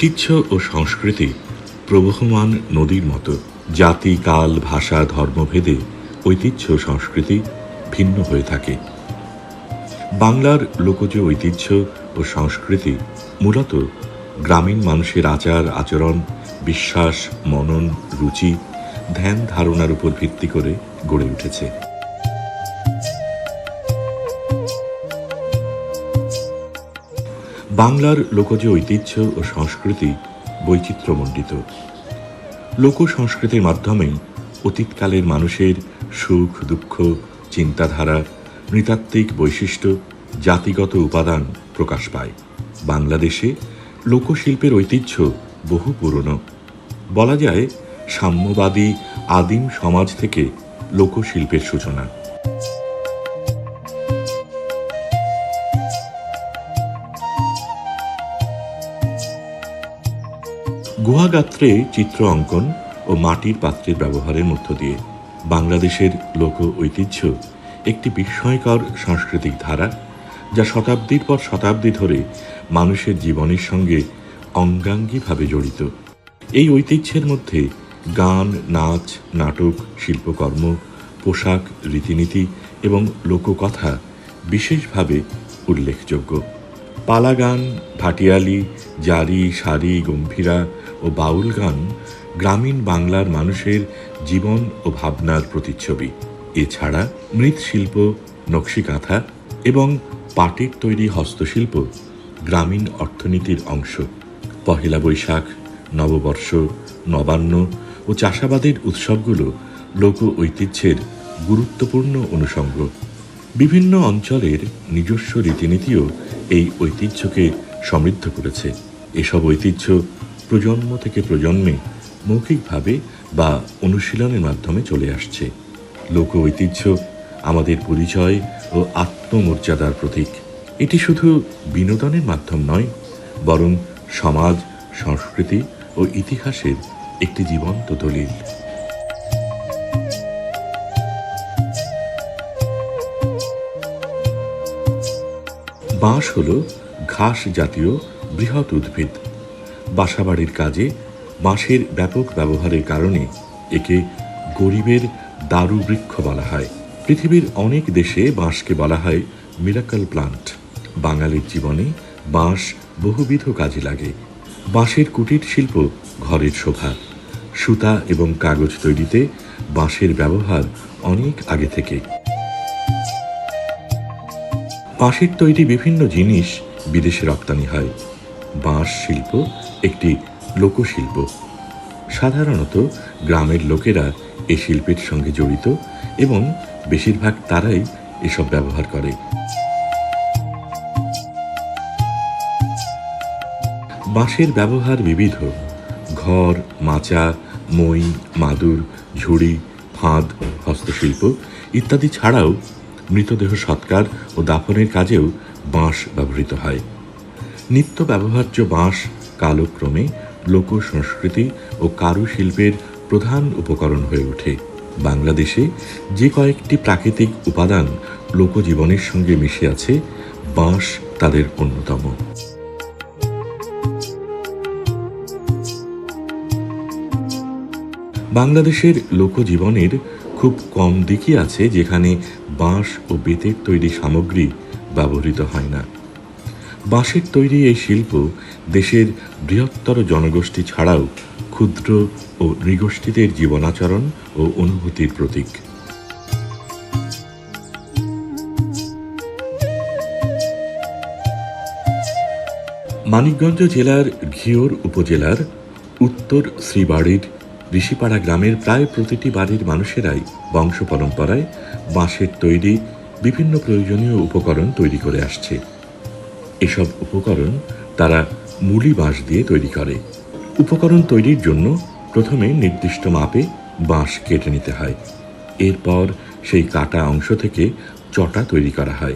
ঐতিহ্য ও সংস্কৃতি প্রবহমান নদীর মতো। জাতি, কাল, ভাষা ধর্মভেদে ঐতিহ্য সংস্কৃতি ভিন্ন হয়ে থাকে। বাংলার লোকজ ঐতিহ্য ও সংস্কৃতি মূলত গ্রামীণ মানুষের আচার, আচরণ, বিশ্বাস, মনন, রুচি, ধ্যান ধারণার উপর ভিত্তি করে গড়ে উঠেছে। বাংলার লোকজ ঐতিহ্য ও সংস্কৃতি বৈচিত্র্যমণ্ডিত। লোক সংস্কৃতির মাধ্যমেই অতীতকালের মানুষের সুখ, দুঃখ, চিন্তাধারা, নৃতাত্ত্বিক বৈশিষ্ট্য, জাতিগত উপাদান প্রকাশ পায়। বাংলাদেশে লোকশিল্পের ঐতিহ্য বহু পুরনো। বলা যায় সাম্যবাদী আদিম সমাজ থেকে লোকশিল্পের সূচনা। গুহাগাত্রে চিত্র অঙ্কন ও মাটির পাত্রের ব্যবহারের মধ্য দিয়ে বাংলাদেশের লোক ঐতিহ্য একটি বিস্ময়কর সাংস্কৃতিক ধারা যা শতাব্দীর পর শতাব্দী ধরে মানুষের জীবনের সঙ্গে অঙ্গাঙ্গিভাবে জড়িত। এই ঐতিহ্যের মধ্যে গান, নাচ, নাটক, শিল্পকর্ম, পোশাক, রীতিনীতি এবং লোককথা বিশেষভাবে উল্লেখযোগ্য। পালা গান ভাটিয়ালি, জারি, সারি, গম্ভীরা ও বাউল গান গ্রামীণ বাংলার মানুষের জীবন ও ভাবনার প্রতিচ্ছবি। এছাড়া মৃৎশিল্প, নকশিকাঁথা এবং পাটের তৈরি হস্তশিল্প গ্রামীণ অর্থনীতির অংশ। পহেলা বৈশাখ, নববর্ষ, নবান্ন ও চাষাবাদের উৎসবগুলো লোক ঐতিহ্যের গুরুত্বপূর্ণ অনুষঙ্গ। বিভিন্ন অঞ্চলের নিজস্ব রীতিনীতিও এই ঐতিহ্যকে সমৃদ্ধ করেছে। এসব ঐতিহ্য প্রজন্ম থেকে প্রজন্মে মৌখিকভাবে বা অনুশীলনের মাধ্যমে চলে আসছে। লোক ঐতিহ্য আমাদের পরিচয় ও আত্মমর্যাদার প্রতীক। এটি শুধু বিনোদনের মাধ্যম নয়, বরং সমাজ, সংস্কৃতি ও ইতিহাসের একটি জীবন্ত দলিল। বাঁশ হল ঘাস জাতীয় বৃহৎ উদ্ভিদ। বাসাবাড়ির কাজে বাঁশের ব্যাপক ব্যবহারের কারণে একে গরিবের দারু বৃক্ষ বলা হয়। পৃথিবীর অনেক দেশে বাঁশকে বলা হয় মিরাকল প্লান্ট। বাঙালির জীবনে বাঁশ বহুবিধ কাজে লাগে। বাঁশের কুটির শিল্প ঘরের শোভা। সুতা এবং কাগজ তৈরিতে বাঁশের ব্যবহার অনেক আগে থেকে। বাঁশের তৈরি বিভিন্ন জিনিস বিদেশে রপ্তানি হয়। বাঁশ শিল্প একটি লোকশিল্প। সাধারণত গ্রামের লোকেরা এ শিল্পের সঙ্গে জড়িত এবং বেশিরভাগ তারাই এসব ব্যবহার করে। বাঁশের ব্যবহার বিবিধ। ঘর, মাচা, মই, মাদুর, ঝুড়ি, ফাঁদ, হস্তশিল্প ইত্যাদি ছাড়াও মৃতদেহ সৎকার ও দাফনের কাজেও বাঁশ ব্যবহৃত হয়। নিত্য ব্যবহার্য বাঁশ কালক্রমে লোক সংস্কৃতি ও কারুশিল্পের প্রধান উপকরণ হয়ে ওঠে। বাংলাদেশে যে কয়েকটি প্রাকৃতিক উপাদান লোকজীবনের সঙ্গে মিশে আছে, বাঁশ তাদের অন্যতম। বাংলাদেশের লোকজীবনের খুব কম দিকই আছে যেখানে বাঁশ ও বেতের তৈরি সামগ্রী ব্যবহৃত হয় না। বাঁশের তৈরি এই শিল্প দেশের বৃহত্তর জনগোষ্ঠী ছাড়াও ক্ষুদ্র ও নৃগোষ্ঠীদের জীবনাচরণ ও অনুভূতির প্রতীক। মানিকগঞ্জ জেলার ঘিওর উপজেলার উত্তর শ্রীবাড়ির ঋষিপাড়া গ্রামের প্রায় প্রতিটি বাড়ির মানুষেরাই বংশ পরম্পরায় বাঁশের তৈরি বিভিন্ন প্রয়োজনীয় উপকরণ তৈরি করে আসছে। এসব উপকরণ তারা মুলি বাঁশ দিয়ে তৈরি করে। উপকরণ তৈরির জন্য প্রথমে নির্দিষ্ট মাপে বাঁশ কেটে নিতে হয়। এরপর সেই কাটা অংশ থেকে চটা তৈরি করা হয়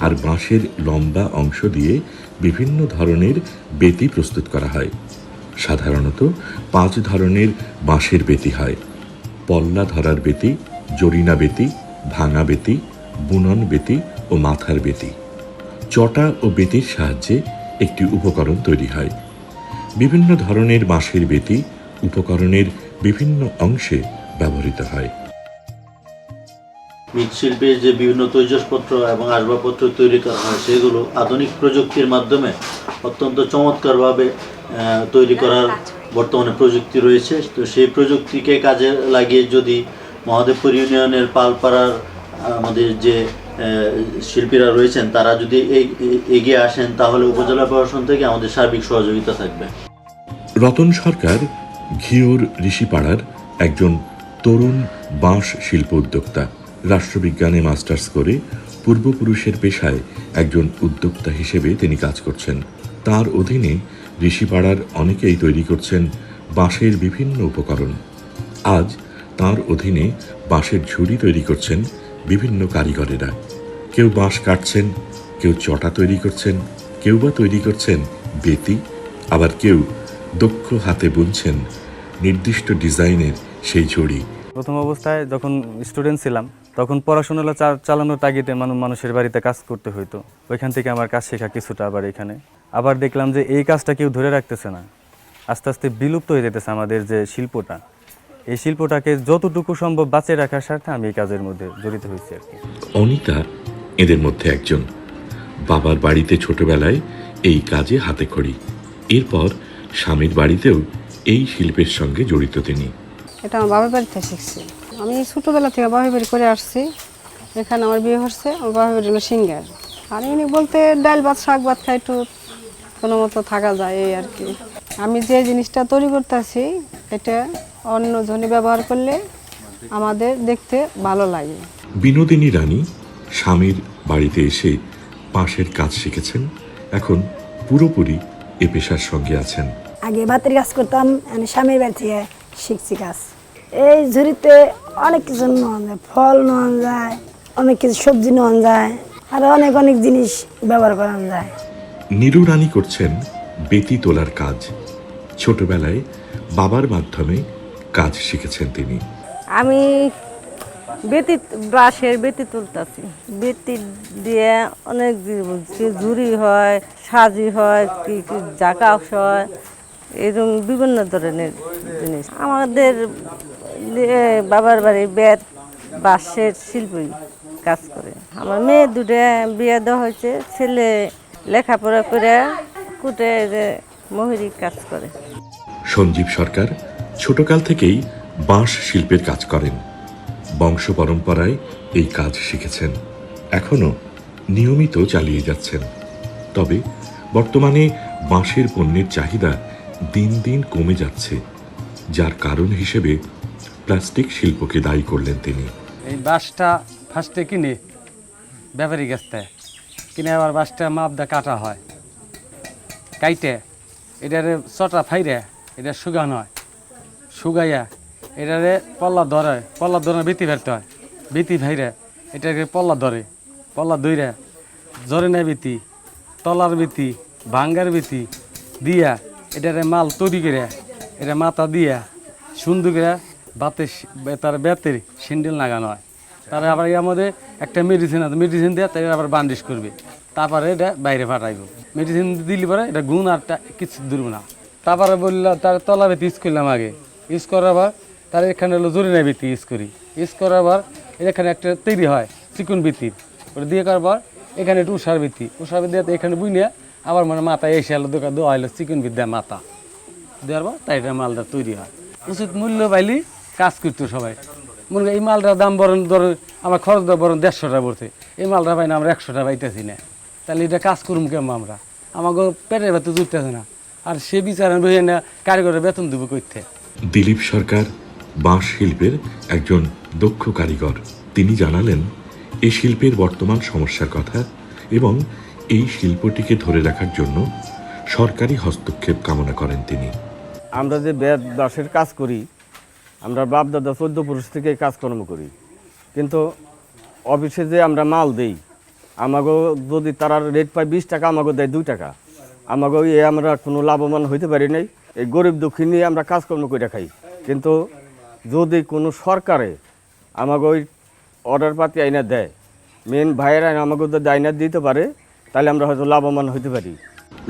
আর বাঁশের লম্বা অংশ দিয়ে বিভিন্ন ধরনের বেতি প্রস্তুত করা হয়। সাধারণত পাঁচ ধরনের বাঁশের বেতি হয়। পল্লা ধরার বেতি, জরিনা বেতি ভাঙা বেতি, বুনন বেতি ও মাথার বেতি। চটা ও বেতির সাহায্যে একটি উপকরণ তৈরি হয়। বিভিন্ন ধরনের বাঁশের বেতি উপকরণের বিভিন্ন অংশে ব্যবহৃত হয়। মৃৎশিল্পের যে বিভিন্ন তৈজসপত্র এবং আসবাবপত্র তৈরি করা হয়, সেগুলো আধুনিক প্রযুক্তির মাধ্যমে অত্যন্ত চমৎকারভাবে তৈরি করার বর্তমানে প্রযুক্তি রয়েছে। তো সেই প্রযুক্তিকে কাজে লাগিয়ে যদি মহাদেবপুর ইউনিয়নের পালপাড়ার, আমাদের যে শিল্পীরা রয়েছেন, তারা যদি এগিয়ে আসেন, তাহলে উপজেলা প্রশাসন থেকে আমাদের সার্বিক সহযোগিতা থাকবে। রতন সরকার ঘিওর ঋষিপাড়ার একজন তরুণ বাঁশ শিল্প উদ্যোক্তা, রাষ্ট্রবিজ্ঞানে মাস্টার্স করে পূর্বপুরুষের পেশায় একজন উদ্যোক্তা হিসেবে তিনি কাজ করছেন। তার অধীনে ঋষিপাড়ার অনেকেই তৈরি করছেন বাঁশের বিভিন্ন উপকরণ। আজ তার অধীনে বাঁশের ঝুড়ি তৈরি করছেন বিভিন্ন কারিগরেরা। কেউ বাঁশ কাটছেন, কেউ চটা তৈরি করছেন, কেউ বা তৈরি করছেন বেতি, আবার কেউ দক্ষ হাতে বুনছেন নির্দিষ্ট ডিজাইনের সেই ঝুড়ি। প্রথম অবস্থায় যখন স্টুডেন্ট ছিলাম, তখন পড়াশোনা চালানোর তাগিদে মানুষের বাড়িতে কাজ করতে হইতো। ওইখান থেকে আমার কাজ শেখা কিছুটা আবার এখানে। আবার দেখলাম যে এই কাজটা কেউ ধরে রাখতেছে না। আস্তে আস্তে বিলুপ্ত হয়ে যেতেছে আমাদের যে শিল্পটা। এই শিল্পটাকে যতটুকু সম্ভব বাঁচিয়ে রাখার স্বার্থে আমি এই কাজের মধ্যে জড়িত হয়েছি আর কি। অনিতা এদের মধ্যে একজন। বাবার বাড়িতে ছোটবেলায় এই কাজে হাতে খড়ি। এরপর স্বামীর বাড়িতেও এই শিল্পের সঙ্গে জড়িত তিনি। এটা আমার বাবার বাড়িতে শিখছি। আমি ছোটোবেলা থেকে বাপের বাড়ি করে আসছি। এখানে আমার বিয়ে হচ্ছে আমার বাপের বাড়ি হলো সিঙ্গার। আর এমনি বলতে ডাল ভাত শাক ভাত খাই একটু কোনো মতো থাকা যায় এই আর কি। আমি যে জিনিসটা তৈরি করতেছি এটা অন্য জনে ব্যবহার করলে আমাদের দেখতে ভালো লাগে। বিনোদিনী রানী স্বামীর বাড়িতে এসে পাশের কাজ শিখেছেন। এখন পুরোপুরি এ পেশার সঙ্গে আছেন। আগে ভাতের কাজ করতাম স্বামীর বাড়ি থেকে শিখছি কাজ। এই ঝুড়িতে অনেক কিছু নেওয়া যায় ফল নেওয়া যায় অনেক কিছু সবজি নেওয়া যায় আর অনেক অনেক জিনিস ব্যবহার করা যায়। নিরু রানী করছেন বেতি তোলার কাজ। ছোটবেলায় বাবার মাধ্যমে কাজ শিখেছেন তিনি? আমি বেতি বাঁশের বেতি তুলতেছি। বেতি দিয়ে অনেক ঝুড়ি হয় সাজি হয় কি কি জাকাস হয় এরকম বিভিন্ন ধরনের জিনিস। আমাদের বাবার বাড়ি বেত বাঁশের শিল্পী কাজ করে। আমার মেয়ে দুটো বিয়ে দেওয়া হয়েছে ছেলে লেখাপড়া করে কুটে মহিরি কাজ করে। সঞ্জীব সরকার ছোটকাল থেকেই বাঁশ শিল্পের কাজ করেন। বংশ পরম্পরায় এই কাজ শিখেছেন। এখনও নিয়মিত চালিয়ে যাচ্ছেন। তবে বর্তমানে বাঁশের পণ্যের চাহিদা দিন দিন কমে যাচ্ছে, যার কারণ হিসেবে প্লাস্টিক শিল্পকে দায়ী করলেন তিনি। এই বাঁশটা ফার্স্টে কিনে, ব্যাপারী গাছতে কিনে আবার বাঁশটা মাপ দা কাটা হয়। কাইটে, এটার চটা ফাইরে, এটা শুকানো হয়। শুকাইয়া, এটারে পল্লা ধরে পল্লা ধরে বেতি ফেরতে হয়। বেতি ফাইরে, এটাকে পল্লা ধরে, পল্লা দইরা জরে নেয় বেতি, তলার বেতি, ভাঙ্গার বেতি দিয়া এটারে মাল তৈরি করে, এটা মাথা দিয়া সুন্দর করে বাতে তার বেতের সিন্ডেল লাগানো হয়। তারা আবার মধ্যে একটা মেডিসিন আছে মেডিসিন দিয়ে তারা আবার বান্ডিশ করবে। তারপরে এটা বাইরে ফাটাইব মেডিসিন দিলে পরে এটা গুণ আরটা কিছু দূরব না। তারপরে বললাম তার তলা বেতি ইউজ করলাম আগে। ইউজ করার পর তার এখানে হলো জরি না ইউজ করি। ইউজ করার পর এখানে একটা তৈরি হয়, চিকুন বেতির ওটা দিয়ে করার পর এখানে একটু উষার বেতি উষার বেতি এখানে বুঝে আবার মানে মাথায় এসে এলো দোকান দেওয়া হলো চিকুন বিদ্যা মাথা। দেওয়ার পর তাই এটা মালটা তৈরি হয়। উচিত মূল্য পাইলি কাজ করতো সবাই। মনে করি এই মালটার দাম বরং ধরো, আমার খরচ দেওয়া বরং দেড়শো টাকা পড়ছে। এই মালটা পাই না, আমরা একশো টাকা পাইতেছি না। তাহলে এটা কাজ করুম কেমন আমরা? আমাকে পেটের ভেতর জুটতেছে না। আর সে বিচার রয়ে না কারিগরের বেতন দেবো করতে দিলীপ সরকার বাঁশ শিল্পের একজন দক্ষ কারিগর। তিনি জানালেন এই শিল্পের বর্তমান সমস্যার কথা এবং এই শিল্পটিকে ধরে রাখার জন্য সরকারি হস্তক্ষেপ কামনা করেন তিনি। আমরা যে বেদ দাসের কাজ করি, আমরা বাপ দাদা চোদ্দ পুরুষ থেকে কাজকর্ম করি। কিন্তু অফিসে যে আমরা মাল দেই আমাকে যদি তারা রেট পায় বিশ টাকা আমাকে দেয় দুই টাকা। আমাকে এ আমরা কোনো লাভবান হইতে পারি নাই। এই গরিব দুঃখী নিয়ে আমরা কাজকর্ম করে খাই। কিন্তু যদি কোনো সরকারে আমাকে ওই অর্ডার পাতি আইনা দেয় মেন ভাইয়েরা আমাকে যদি আইনা দিতে পারে, তাহলে আমরা হয়তো লাভবান হইতে পারি।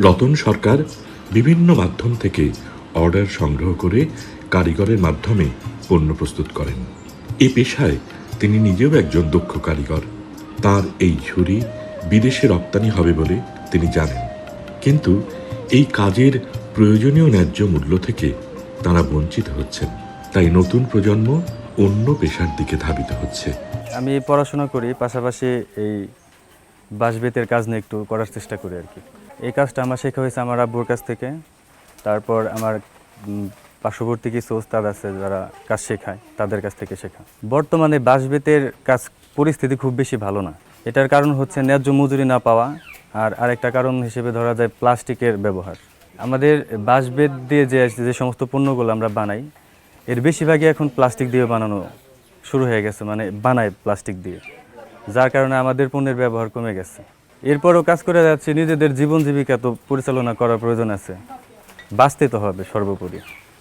রতন সরকার বিভিন্ন মাধ্যম থেকে অর্ডার সংগ্রহ করে কারিগরের মাধ্যমে পণ্য প্রস্তুত করেন। এ পেশায় তিনি নিজেও একজন দক্ষ কারিগর। তার এই ঝুড়ি বিদেশে রপ্তানি হবে বলে তিনি জানেন। কিন্তু এই কাজের প্রয়োজনীয় ন্যায্য মূল্য থেকে তারা বঞ্চিত হচ্ছেন। তাই নতুন প্রজন্ম অন্য পেশার দিকে ধাবিত হচ্ছে। আমি পড়াশোনা করি, পাশাপাশি এই বাঁশবেতের কাজ নিয়ে একটু করার চেষ্টা করি আর কি। এই কাজটা আমার শেখা হয়েছে আমার আব্বুর কাছ থেকে। তারপর আমার পার্শ্ববর্তী কিছু ওস্তাদ আছে যারা কাজ শেখায়, তাদের কাছ থেকে শেখা। বর্তমানে বাঁশবেতের কাজ পরিস্থিতি খুব বেশি ভালো না। এটার কারণ হচ্ছে ন্যায্য মজুরি না পাওয়া। আর আরেকটা কারণ হিসেবে ধরা যায় প্লাস্টিকের ব্যবহার। আমাদের বাঁশবেত দিয়ে যে যে সমস্ত পণ্যগুলো আমরা বানাই, এর বেশিরভাগই এখন প্লাস্টিক দিয়ে বানানো শুরু হয়ে গেছে মানে বানায় প্লাস্টিক দিয়ে, যার কারণে আমাদের পণ্যের ব্যবহার কমে গেছে। এরপরও কাজ করে যাচ্ছে, নিজেদের জীবন জীবিকা তো পরিচালনা করার প্রয়োজন আছে, বাঁচতে তো হবে সর্বোপরি।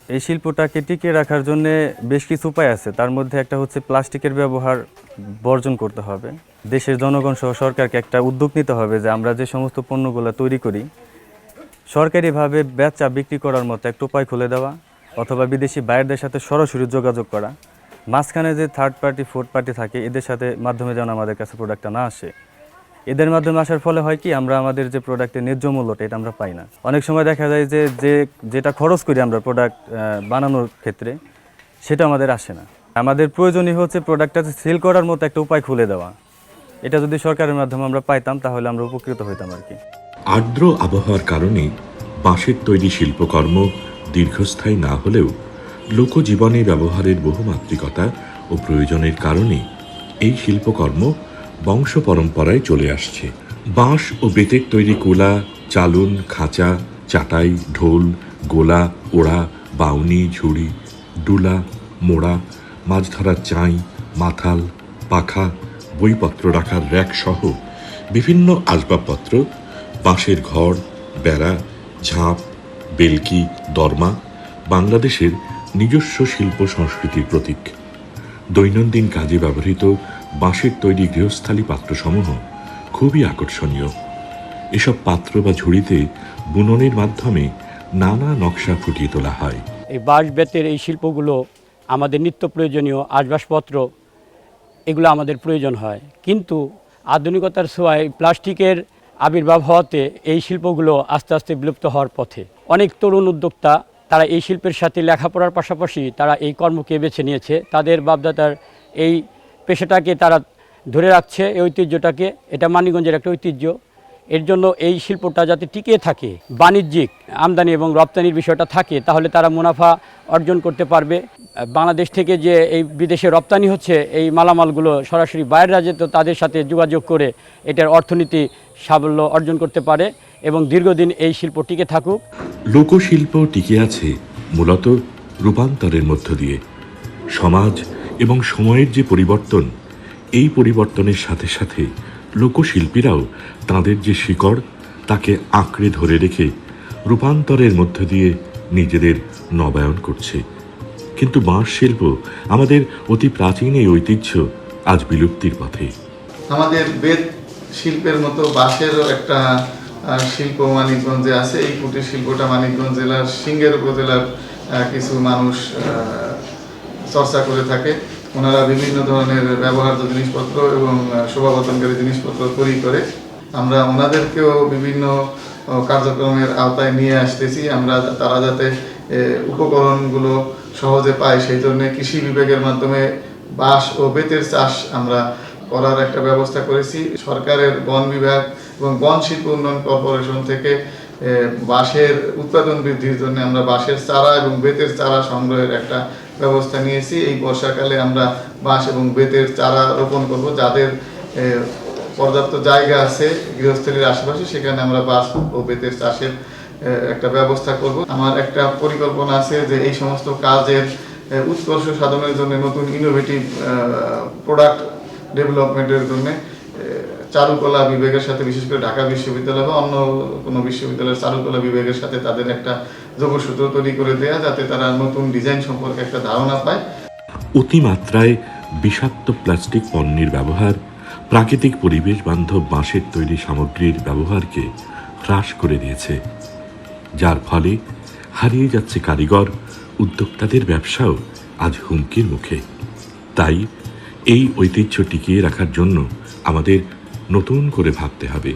এই শিল্পটাকে টিকিয়ে রাখার জন্য বেশ কিছু উপায় আছে, তার মধ্যে একটা হচ্ছে প্লাস্টিকের ব্যবহার বর্জন করতে হবে। দেশের জনগণ সহ সরকারকে একটা উদ্যোগ নিতে হবে যে আমরা যে সমস্ত পণ্যগুলো তৈরি করি সরকারিভাবে বেচা বিক্রি করার মতো একটা উপায় খুলে দেওয়া অথবা বিদেশি বাইরদের সাথে সরাসরি যোগাযোগ করা। মাঝখানে যে থার্ড পার্টি ফোর্থ পার্টি থাকে, এদের সাথে মাধ্যমে যেন আমাদের কাছে প্রোডাক্টটা না আসে। এদের মাধ্যমে আসার ফলে হয় কি, আমরা আমাদের যে প্রোডাক্টের ন্যায্য মূল্যটা এটা আমরা পাই না। অনেক সময় দেখা যায় যে যে, যেটা খরচ করি আমরা প্রোডাক্ট বানানোর ক্ষেত্রে, সেটা আমাদের আসে না। আমাদের প্রয়োজনীয় হচ্ছে প্রোডাক্টটা সেল করার মতো একটা উপায় খুলে দেওয়া। এটা যদি সরকারের মাধ্যমে আমরা পাইতাম, তাহলে আমরা উপকৃত হইতাম আর কি। আর্দ্র আবহাওয়ার কারণে বাঁশের তৈরি শিল্পকর্ম দীর্ঘস্থায়ী না হলেও লোকজীবনে ব্যবহারের বহুমাত্রিকতা ও প্রয়োজনের কারণে এই শিল্পকর্ম বংশ পরম্পরায় চলে আসছে। বাঁশ ও বেতের তৈরি কোলা, চালুন, খাঁচা, চাটাই, ঢোল, গোলা, ওড়া, বাউনি, ঝুড়ি, ডুলা, মোড়া মাছ ধরার চাই, মাথাল, পাখা, বইপত্র রাখার র্যাক সহ বিভিন্ন আসবাবপত্র বাঁশের ঘর, বেড়া, ঝাঁপ, বেলকি, দরমা বাংলাদেশের নিজস্ব শিল্প সংস্কৃতির প্রতীক। দৈনন্দিন কাজে ব্যবহৃত বাঁশের তৈরি গৃহস্থালী পাত্রসমূহ খুবই আকর্ষণীয়। এসব পাত্র বা ঝুড়িতে বুননের মাধ্যমে নানা নকশা ফুটিয়ে তোলা হয়। এই বাঁশ বেতের এই শিল্পগুলো আমাদের নিত্য প্রয়োজনীয় আসবাসপত্র, এগুলো আমাদের প্রয়োজন হয়। কিন্তু আধুনিকতার ছোঁয়ায় প্লাস্টিকের আবির্ভাব হওয়াতে এই শিল্পগুলো আস্তে আস্তে বিলুপ্ত হওয়ার পথে। অনেক তরুণ উদ্যোক্তা তারা এই শিল্পের সাথে লেখাপড়ার পাশাপাশি তারা এই কর্মকে বেছে নিয়েছে। তাদের বাপদাদার এই পেশাটাকে তারা ধরে রাখছে, এই ঐতিহ্যটাকে। এটা মানিগঞ্জের একটা ঐতিহ্য। এর জন্য এই শিল্পটা যাতে টিকে থাকে, বাণিজ্যিক আমদানি এবং রপ্তানির বিষয়টা থাকে, তাহলে তারা মুনাফা অর্জন করতে পারবে। বাংলাদেশ থেকে যে এই বিদেশে রপ্তানি হচ্ছে, এই মালামালগুলো সরাসরি বাইরের রাজ্যে, তো তাদের সাথে যোগাযোগ করে এটার অর্থনীতি সাফল্য অর্জন করতে পারে এবং দীর্ঘদিন এই শিল্প টিকে থাকুক। লোকশিল্প টিকে আছে মূলত রূপান্তরের মধ্য দিয়ে। সমাজ এবং সময়ের যে পরিবর্তন, এই পরিবর্তনের সাথে সাথে লোকশিল্পীরাও তাদের যে শিকড়, তাকে আঁকড়ে ধরে রেখে রূপান্তরের মধ্য দিয়ে নিজেদের নবায়ন করছে। কিন্তু বাঁশ শিল্প আমাদের অতি প্রাচীন এই ঐতিহ্য আজ বিলুপ্তির পথে। আমাদের বেদ শিল্পের মতো বাঁশেরও একটা শিল্প মানিকগঞ্জে আছে। এই কুটির শিল্পটা মানিকগঞ্জ জেলার সিঙ্গের উপজেলার কিছু মানুষ চর্চা করে থাকে। ওনারা বিভিন্ন ধরনের ব্যবহার্য জিনিসপত্র এবং আহ, শোভাবর্ধনকারী জিনিসপত্র তৈরি করে। আমরা ওনাদেরকেও বিভিন্ন কার্যক্রমের আওতায় নিয়ে আসতেছি। আমরা তারা যাতে উপকরণগুলো সহজে পাই, সেই জন্য কৃষি বিভাগের মাধ্যমে বাঁশ ও বেতের চাষ আমরা করার একটা ব্যবস্থা করেছি। সরকারের বন বিভাগ এবং বন শিল্প উন্নয়ন কর্পোরেশন থেকে বাঁশের উৎপাদন বৃদ্ধির জন্য আমরা বাঁশের চারা এবং বেতের চারা সংগ্রহের একটা ব্যবস্থা নিয়েছি। এই বর্ষাকালে আমরা বাঁশ এবং বেতের চারা রোপণ করব। যাদের পর্যাপ্ত জায়গা আছে, গৃহস্থলীর আশেপাশে, সেখানে আমরা বাঁশ ও বেতের চাষের একটা ব্যবস্থা করব। আমার একটা পরিকল্পনা আছে যে এই সমস্ত কাজের উৎকর্ষ সাধনের জন্য নতুন ইনোভেটিভ প্রোডাক্ট ডেভেলপমেন্টের জন্য চারুকলা বিভাগের সাথে, বিশেষ করে ঢাকা বিশ্ববিদ্যালয় বা অন্য কোনো বিশ্ববিদ্যালয়ের চারুকলা বিভাগের সাথে তাদের একটা যোগসূত্র তৈরি করে দেয়া, যাতে তারা নতুন ডিজাইন সম্পর্কে একটা ধারণা পায়। অতিমাত্রায় বিষাক্ত প্লাস্টিক পণ্যের ব্যবহার, প্রাকৃতিক পরিবেশ বান্ধব বাঁশের তৈরি সামগ্রীর ব্যবহারকে হ্রাস করে দিয়েছে যার ফলে হারিয়ে যাচ্ছে কারিগর, উদ্যোক্তাদের ব্যবসাও আজ হুমকির মুখে। তাই এই ঐতিহ্য টিকিয়ে রাখার জন্য আমাদের নতুন করে ভাবতে হবে।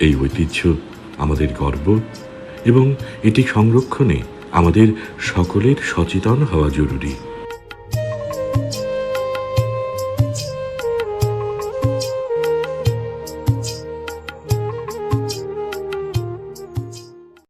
এই ঐতিহ্য আমাদের গর্ব এবং এটি সংরক্ষণে আমাদের সকলের সচেতন হওয়া জরুরি।